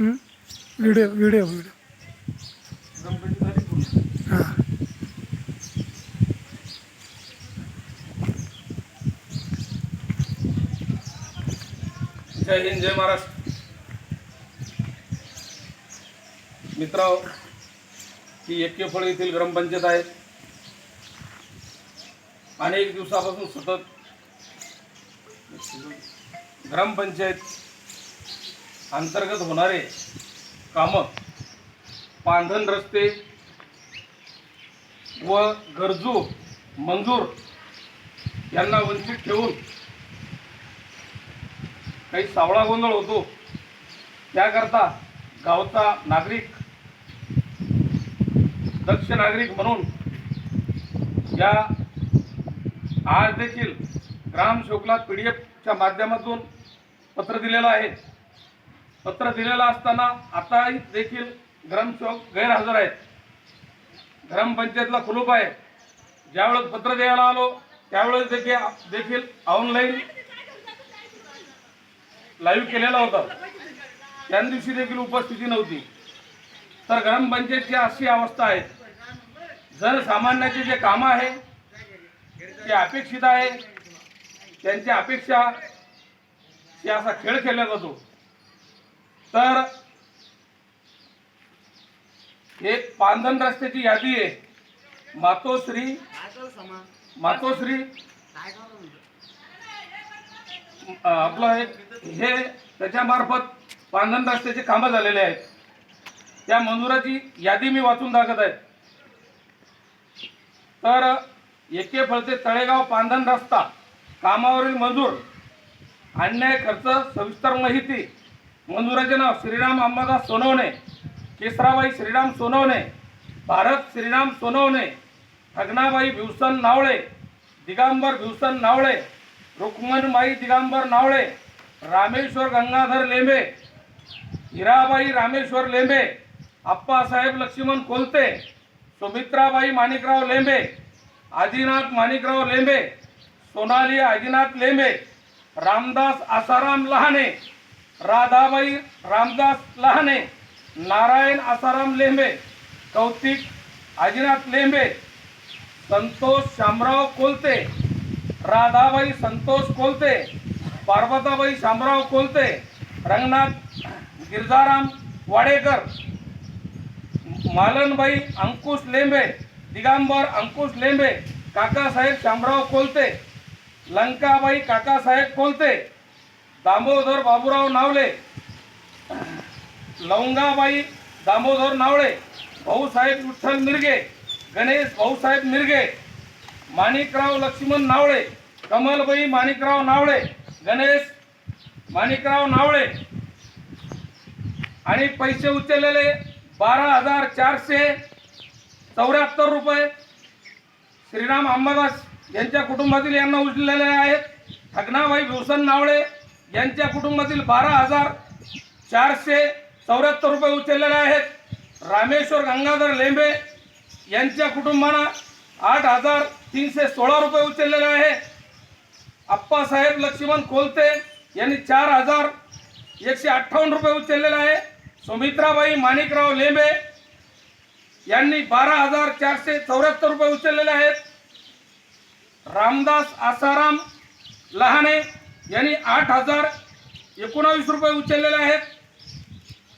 Video video video. हां. जय हिंद जय महाराष्ट्र. मित्र ही एक्केफळ येथील ग्रामपंचायत आहे. अनेक दिवसापासून सतत ग्रामपंचायत अंतर्गत होणारे कामं पांधन रस्ते व गरजू मंजूर यांना वंचित ठेवून काही सावळा गोंधळ होतो. त्याकरता गावचा नागरिक दक्ष नागरिक म्हणून या आज देखील ग्रामसेवकला पी डी एफच्या माध्यमातून पत्र दिलेलं आहे. पत्र दिलेलं असताना आता देखील ग्रामसेवक गैरहजर आहेत. ग्रामपंचायतला कुलूप आहे. ज्यावेळेस पत्र द्यायला आलो त्यावेळेस देखील देखील ऑनलाईन लाईव्ह केलेला होता. त्या दिवशी देखील उपस्थिती नव्हती. तर ग्रामपंचायतची अशी अवस्था आहे. जनसामान्याचे जे कामं आहे ते अपेक्षित आहे त्यांच्या अपेक्षा हे असा खेळ खेळला जातो. तर हे पांधन रस्त्याची यादी आहे. मातोश्री मातोश्री आपलं हे हे त्याच्यामार्फत पांधन रस्त्याचे कामं झालेले आहेत. त्या मंजुराची यादी मी वाचून दाखवत आहे. तर एके फळते तळेगाव पांधन रस्ता कामावरील मंजूर अन्याय खर्च सविस्तर माहिती मंजुराचे नाव श्रीराम अंबादास सोनवणे केसराबाई श्रीराम सोनवणे भारत श्रीराम सोनवणे ठगनाबाई भिवसन नावळे दिगांबर भिवसन नावळे रुक्मणबाई दिगांबर नावळे रामेश्वर गंगाधर लेंबे हिराबाई रामेश्वर लेंबे आप्पासाहेब लक्ष्मण कोलते सुमित्राबाई माणिकराव लेंबे आदिनाथ माणिकराव लेंबे सोनाली आदिनाथ लेंबे रामदास आसाराम लहाने राधाबाई रामदास लहाने नारायण आसाराम लेंबे कौतिक आजीनाथ लेंबे संतोष शामराव कोलते राधाबाई संतोष कोलते पार्वताबाई शामराव कोलते रंगनाथ गिरजाराम वाडेकर मालनबाई अंकुश लेंबे दिगंबर अंकुश लेंबे काकासाहेब शामराव कोलते लंकाबाई काकासाहेब कोलते दामोदर बाबूराव नावले. लवंगाबाई दामोदर नावळे भाऊसाहेब विठ्ठल मिरगे. गणेश भाऊसाहेब मिरगे. माणिकराव लक्ष्मण नावळे कमलबाई माणिकराव नावळे गणेश माणिकराव नावळे आणि पैसे उचललेले बारा हजार चारशे चौऱ्याहत्तर रुपये श्रीराम अंबादास यांच्या कुटुंबातील यांना उचललेले आहेत. ठगनाबाई भूषण नावळे यांच्या कुटुंबातील बारा हजार चारशे चौऱ्याहत्तर रुपये उचललेले आहेत. रामेश्वर गंगाधर लेंबे यांच्या कुटुंबांना आठ हजार तीनशे सोळा रुपये उचललेले आहे. आप्पासाहेब लक्ष्मण कोलते यांनी चार हजार एकशे अठ्ठावन्न रुपये उचललेले आहे. सुमित्राबाई माणिकराव लेंबे यांनी बारा हजार चारशे चौऱ्याहत्तर रुपये उचललेले आहेत. रामदास आसाराम लहाने यांनी आठ हजार एकोणावीस रुपये उचललेले आहेत.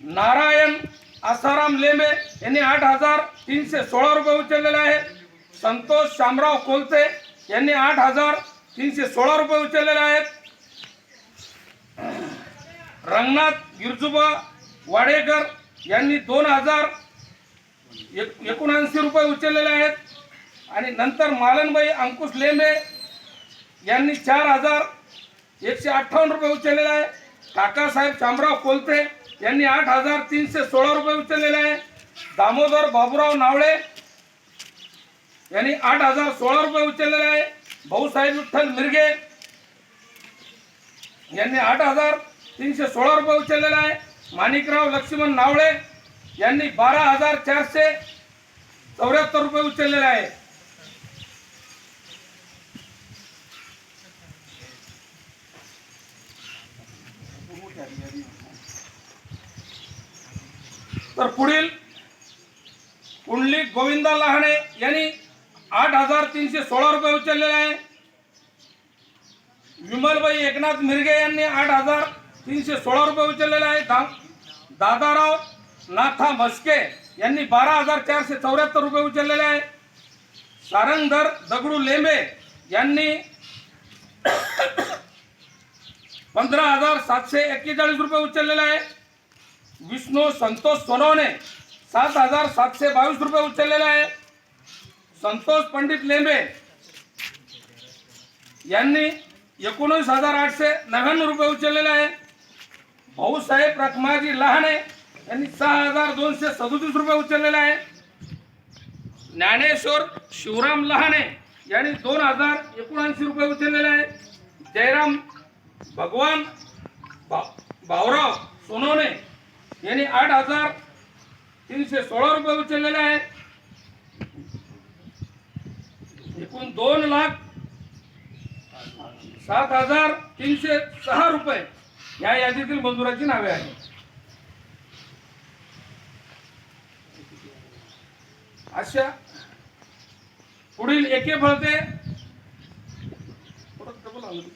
नारायण आसाराम लेंबे यांनी आठ हजार तीनशे सोळा रुपये उचललेले आहेत संतोष शामराव कोलते यांनी आठ हजार तीनशे सोळा रुपये उचललेले आहेत. रंगनाथ गिरजुबा वाडेकर यांनी दोन हजार एक एकोणऐंशी रुपये उचललेले आहेत. आणि नंतर मालनबाई अंकुश लेंबे यांनी चार हजार एकशे अठ्ठावन्न रुपये उचललेला आहे. काकासाहेब शामराव कोलते यांनी आठ हजार तीनशे सोळा रुपये उचललेले आहे. दामोदर बाबूराव नावळे यांनी आठ हजार सोळा रुपये उचललेले आहे. भाऊसाहेब विठ्ठल मिरगे यांनी आठ हजार तीनशे सोळा रुपये उचललेला आहे. माणिकराव लक्ष्मण नावळे यांनी बारा हजार चारशे चौऱ्याहत्तर रुपये उचललेले आहे. तर पुढील पुंडलिक गोविंदा लहाने यांनी आठ हजार तीनशे सोळा रुपये उचललेले आहे. विमलबाई एकनाथ मिरगे यांनी आठ हजार तीनशे सोळा रुपये उचललेले आहे. दा दादाराव नाथा म्हस्के यांनी बारा हजार चारशे चौऱ्याहत्तर रुपये उचललेले आहे. सारंगधर दगडू लेंबे यांनी पंधरा हजार सातशे एक्केचाळीस रुपये उचललेले आहे. विष्णू संतोष सोनवणे. सात हजार सातशे बावीस रुपये उचललेले आहे. संतोष पंडित लेंबे. यांनी एकोणीस हजार आठशे नव्याण्णव रुपये उचललेले आहे. भाऊसाहेब रखमाजी लहाने यांनी सहा हजार दोनशे सदोतीस रुपये उचललेले आहे. ज्ञानेश्वर शिवराम लहाने यांनी दोन हजार एकोणऐंशी रुपये उचललेले आहे. जयराम भगवान भा- भाऊराव सोनवणे यांनी आठ हजार तीनशे सोळा रुपये उचललेले आहे एकूण दोन लाख सात हजार तीनशे सहा रुपये या यादीतील मजुराची नावे आहेत. अशा पुढील एके फळते परत डबल आलं.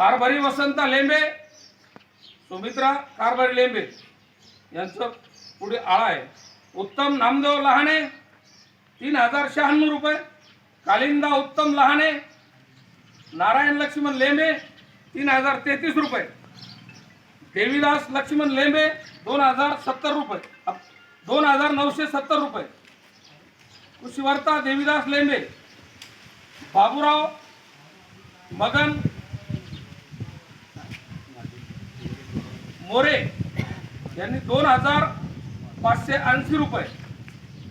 कारभारी वसंत लेंबे सुमित्रा कारभारी लेंबे यांचं पुढे आळा आहे. उत्तम नामदेव लहाने तीन हजार शहाण्णव रुपये. कालिंदा उत्तम लहाने नारायण लक्ष्मण लेंबे तीन हजार तेहतीस रुपये. देवीदास लक्ष्मण लेंबे दोन हजार सत्तर रुपये. दोन हजार नऊशे सत्तर रुपये. कृषीवर्ता देवीदास लेंबे बाबूराव मगन मोरे यांनी दोन हजार पाचशे ऐंशी रुपये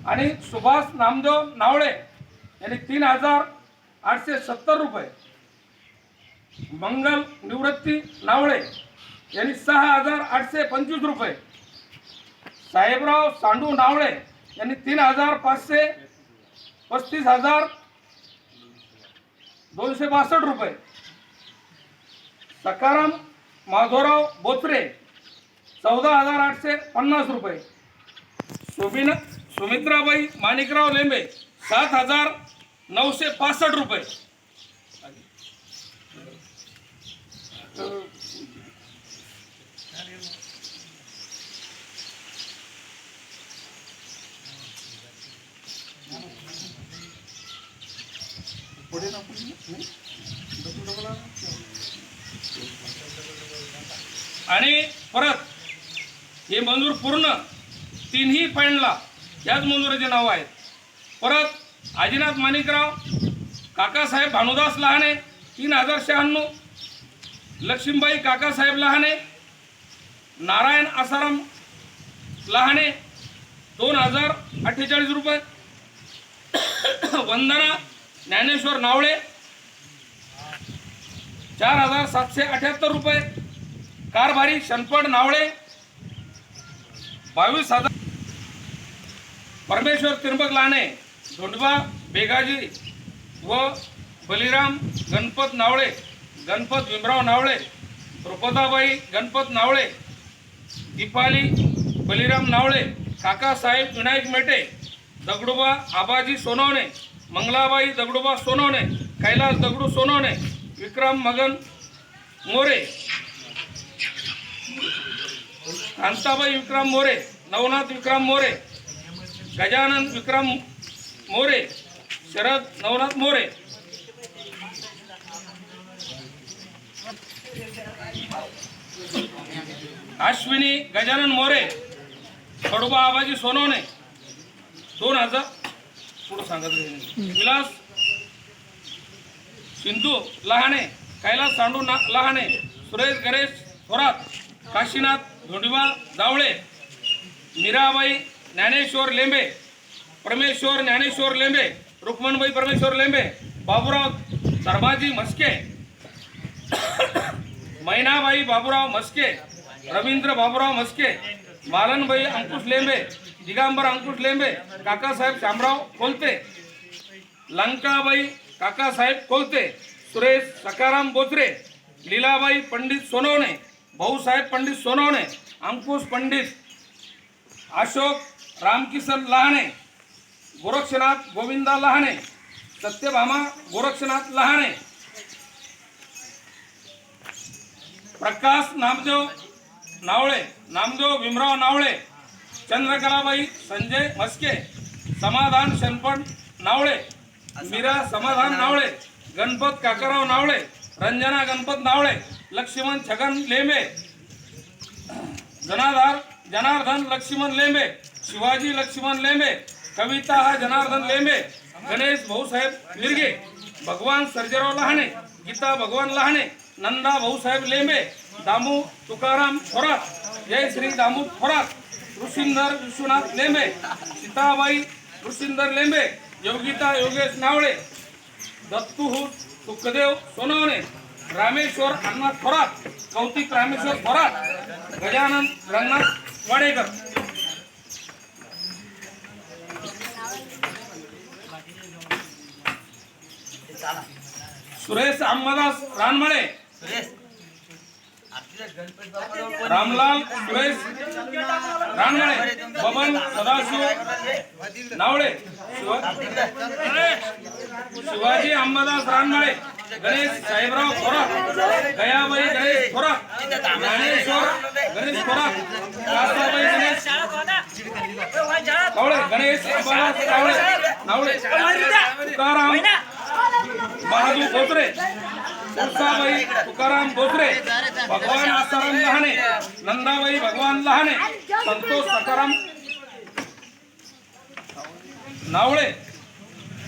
आणि सुभाष नामदेव नावळे यांनी तीन हजार आठशे सत्तर रुपये मंगल निवृत्ती नावळे यांनी सहा हजार आठशे पंचवीस रुपये साहेबराव सांडू नावळे यांनी तीन हजार पाचशे पस्तीस हजार दोनशे बासष्ट रुपये सकाराम माधवराव बोचरे चौदा हजार आठशे पन्नास रुपये. सुमिन सुमित्राबाई माणिकराव लेंबे सात हजार नऊशे पासष्ट रुपये. आणि परत हे मंजूर पूर्ण तिन्ही पॉईंटला याच मंजुराचे नावं आहेत. परत आजीनाथ माणिकराव काकासाहेब भानुदास लहाने तीन हजार शहाण्णव लक्ष्मीबाई काकासाहेब लहाने नारायण आसाराम लहाने दोन हजार अठ्ठेचाळीस रुपये. वंदना ज्ञानेश्वर नावळे चार हजार सातशे अठ्याहत्तर रुपये. कारभारी शनपड नावळे बावीस हजार. परमेश्वर त्रिंबक लाणे धोंडबा बेगाजी व बलिराम गणपत नावळे गणपत भीमराव नावळे द्रुपदाबाई गणपत नावळे दीपाली बलिराम नावळे काकासाहेब विनायक मेटे दगडोबा आबाजी सोनवणे मंगलाबाई दगडोबा सोनवणे कैलास दगडू सोनवणे विक्रम मगन मोरे अंताबाई विक्रम मोरे नवनाथ विक्रम मोरे गजानन विक्रम मोरे शरद नवनाथ मोरे. अश्विनी गजानन मोरे खडोबा आबाजी सोनवणे. दोन हजार पुढं सांगत विलास सिंधू लहाने कैलास सांडू ना लहाने सुरेश गणेश थोरात काशीनाथ धोंडिबा जावळे मीराबाई ज्ञानेश्वर लेंबे परमेश्वर ज्ञानेश्वर लेंबे रुक्मणबाई परमेश्वर लेंबे बाबूराव धर्माजी म्हस्के मैनाबाई बाबूराव म्हस्के रवींद्र बाबूराव म्हस्के मालनबाई अंकुश लेंबे दिगंबर अंकुश लेंबे काकासाहेब शामराव कोलते लंकाबाई काकासाहेब कोलते सुरेश सकाराम बोचरे लीलाबाई पंडित सोनवणे भाऊसाहेब पंडित सोनवणे अंकुश पंडित अशोक रामकिसन लहाणे गोरक्षनाथ गोविंदा लहाणे सत्यभामा गोरक्षनाथ लहाणे प्रकाश नामदेव नावळे नामदेव भीमराव नावळे चंद्रकलाबाई संजय मस्के समाधान शनपण नावळे मीरा समाधान नावळे गणपत काकाराव नावळे रंजना गणपत नावळे लक्ष्मण छगन लेंबे जनाधार जनार्दन लक्ष्मण लेंबे शिवाजी लक्ष्मण लेंबे कविता हा जनार्दन लेंबे गणेश भाऊसाहेब मिरगे भगवान सर्जेराव लहाणे गीता भगवान लहाणे नंदा भाऊसाहेब लेंबे दामू तुकाराम थोरात जय श्री दामू थोरात ऋषिंदर विश्वनाथ लेंबे सीताबाई ऋषिंदर लेंबे योगिता योगेश नावळे दत्तू सुखदेव सोनवणे रामेश्वर अण्णा थोरात कौतिक रामेश्वर थोरात गजानन रंगनाथ वाडेकर. सुरेश अंबादास रानमळे. रामलाल सुरेश रानमळे. बबन सदाशिव नावळे शिवाजी अंबादास रानमाळे गणेश साहेबराव थोरात गयाबाई गणेश थोरात ज्ञानेश्वर गणेश थोरात कासाबाई गणेश कावळे गणेश अंबादास कावळे नावळे तुकाराम बहादूर बोत्रे तुळसाबाई तुकाराम भोसरे भगवान आसाराम लहाणे नंदाबाई भगवान लहाने संतोष सकाराम नावळे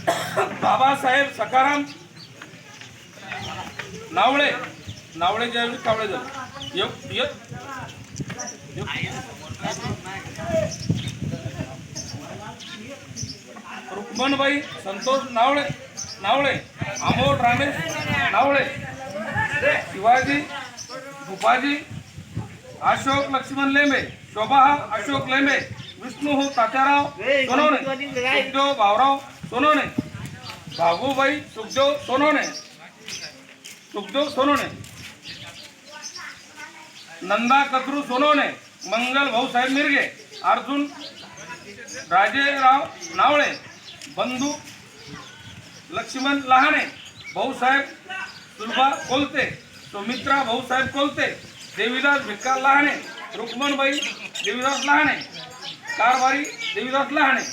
बाबासाहेब सकाराम नावळे नावळे ज्यावेळी कावळे झाले रुक्मणबाई संतोष नावळे नावळे. अमोल रामेश नावळे. शिवाजी भूपाजी अशोक लक्ष्मण लेंबे. शोभा अशोक लेंबे. विष्णू तात्याराव सोनवणे. सुखदेव भाऊराव सोनवणे भागूबाई सुखदेव सोनवणे सुखदेव सोनवणे नंदा कत्रू सोनवणे मंगल भाऊसाहेब मिरगे. अर्जुन राजेराव नावळे. बंधू लक्ष्मण लहाणे भाऊसाहेब सुलभा कोलते. सुमित्रा भाऊसाहेब कोलते. देवीदास भिक्का लहाणे रुक्मणबाई देवीदास लहाणे कारभारी देवीदास लहाणे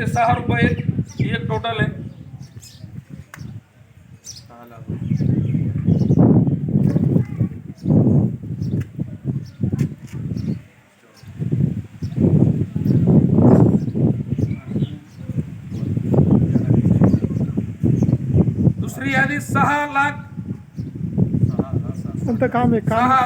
तीनशे सहा रुपये ही एक टोटल आहे. दुसरी यादी सहा लाख. काम आहे? काम सहा